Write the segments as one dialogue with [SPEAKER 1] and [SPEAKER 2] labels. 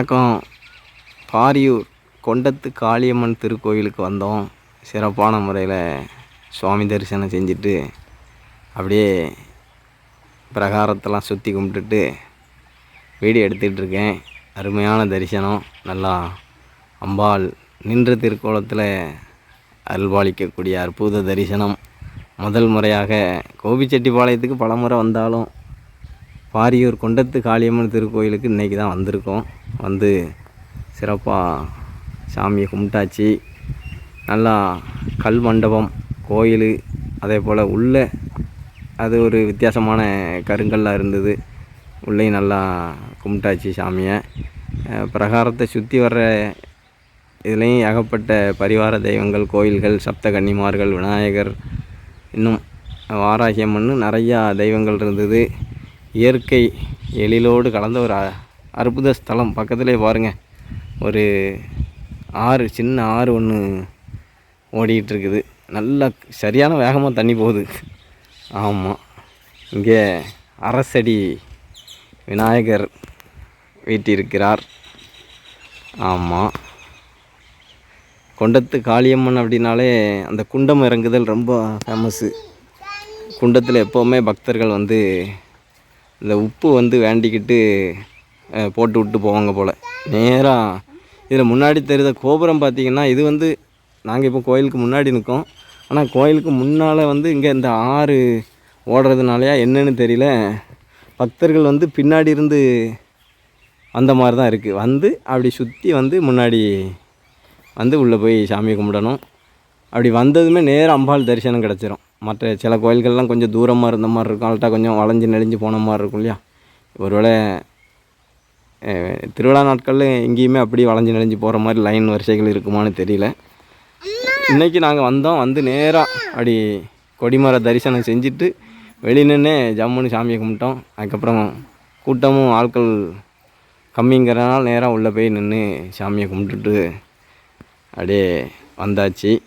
[SPEAKER 1] வணக்கம். பாரியூர் கொண்டத்து காளியம்மன் திருக்கோயிலுக்கு வந்தோம். சிறப்பான முறையில் சுவாமி தரிசனம் செஞ்சுட்டு அப்படியே பிரகாரத்தெல்லாம் சுற்றி கும்பிட்டுட்டு வீடியோ எடுத்துகிட்ருக்கேன் அருமையான தரிசனம். நல்லா அம்பாள் நின்ற திருக்கோலத்தில் அருள்பாலிக்கக்கூடிய அற்புத தரிசனம். முதல் முறையாக கோபிச்செட்டிப்பாளையத்துக்கு பலமுறை வந்தாலும் பாரியூர் கொண்டத்து காளியம்மன் திருக்கோயிலுக்கு இன்றைக்கி தான் வந்திருக்கோம். வந்து சிறப்பாக சாமியை கும்பிட்டாச்சு. நல்லா கல் மண்டபம் கோயில் அதே போல் உள்ளே அது ஒரு வித்தியாசமான கருங்கல்லாக இருந்தது. உள்ளேயும் நல்லா கும்பிட்டாச்சு சாமியை. பிரகாரத்தை சுற்றி வர்ற இதுலேயும் ஏகப்பட்ட பரிவார தெய்வங்கள் கோயில்கள் சப்த கன்னிமார்கள் விநாயகர் இன்னும் வாராகியம்மன்னு நிறையா தெய்வங்கள் இருந்தது. இயற்கை எழிலோடு கலந்த ஒரு அற்புத ஸ்தலம். பக்கத்திலே பாருங்கள் ஒரு ஆறு சின்ன ஆறு ஒன்று ஓடிக்கிட்டு இருக்குது நல்லா சரியான வேகமாக தண்ணி போகுது. ஆமாம் இங்கே அரசடி விநாயகர் வீட்டிருக்கிறார். ஆமாம் கொண்டத்து காளியம்மன் அப்படின்னாலே அந்த குண்டம் இறங்குதல் ரொம்ப ஃபேமஸ்ஸு குண்டத்தில் எப்போவுமே பக்தர்கள் வந்து இந்த உப்பு வந்து வேண்டிக்கிட்டு போட்டு விட்டு போவாங்க போல். நேராக இதில் முன்னாடி தெரியுத கோபுரம் பார்த்திங்கன்னா இது வந்து நாங்கள் இப்போ கோயிலுக்கு முன்னாடி நிற்கோம் ஆனால் கோயிலுக்கு முன்னால் வந்து இங்கே இந்த ஆறு ஓடுறதுனாலையா என்னன்னு தெரியல. பக்தர்கள் வந்து பின்னாடி இருந்து அந்த மாதிரி தான் இருக்குது வந்து அப்படி சுற்றி வந்து முன்னாடி வந்து உள்ளே போய் சாமியை கும்பிடணும். அப்படி வந்ததுமே நேராக அம்பாள் தரிசனம் கிடச்சிரும். மற்ற சில கோயில்கள்லாம் கொஞ்சம் தூரமாக இருந்த மாதிரி இருக்கும். அல்ட்டா கொஞ்சம் வளைஞ்சு நெளிஞ்சு போன மாதிரி இருக்கும் இல்லையா? ஒருவேளை திருவிழா நாட்களில் எங்கேயுமே அப்படி வளைஞ்சு நெளிஞ்சு போகிற மாதிரி லைன் வரிசைகள் இருக்குமான்னு தெரியல. இன்றைக்கி நாங்கள் வந்தோம் வந்து நேராக அப்படி கொடிமர தரிசனம் செஞ்சுட்டு வெளியே நின்று ஜம்முன்னு சாமியை கும்பிட்டோம். அதுக்கப்புறம் கூட்டமும் ஆட்கள் கம்மிங்கிறனால நேராக உள்ளே போய் நின்று சாமியை கும்பிட்டுட்டு அப்படியே வந்தாச்சு.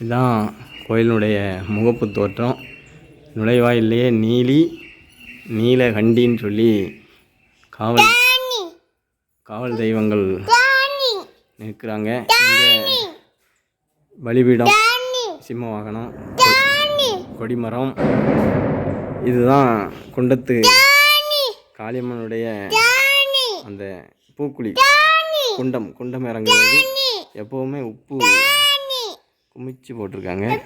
[SPEAKER 1] இதுதான் கோயிலினுடைய முகப்பு தோற்றம். நுழைவாயிலேயே நீலி நீலகண்டின்னு சொல்லி காவல் காவல் தெய்வங்கள் நிற்கிறாங்க. பலிபீடம் சிம்ம வாகனம் கொடிமரம். இதுதான் குண்டத்து காளியம்மனுடைய அந்த பூக்குழி. குண்டம் குண்டம் இறங்குறது எப்போவுமே உப்பு குமிச்சு போட்டிருக்காங்க.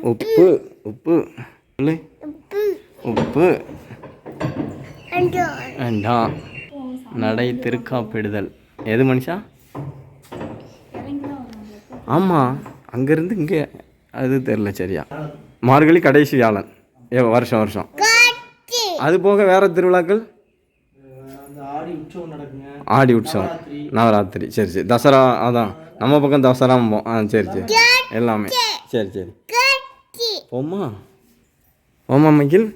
[SPEAKER 1] உப்பு. உப்பு. உப்பு. வேண்டாம். நடை திருக்காப்பிடுதல். எது மனுஷா? ஆமாம் அங்கேருந்து இங்கே அது தெரில சரியா. மார்கழி கடைசி வியாழன். ஏ வருஷம் வருஷம். அது போக வேற திருவிழாக்கள்? ஆடி உற்சவம். நவராத்திரி. சரி சரி. தசரா அதான். நம்ம பக்கம் தசரா ஆ சரி சரி. எல்லாமே. சரி சரி. போமா போமா மைக்கில்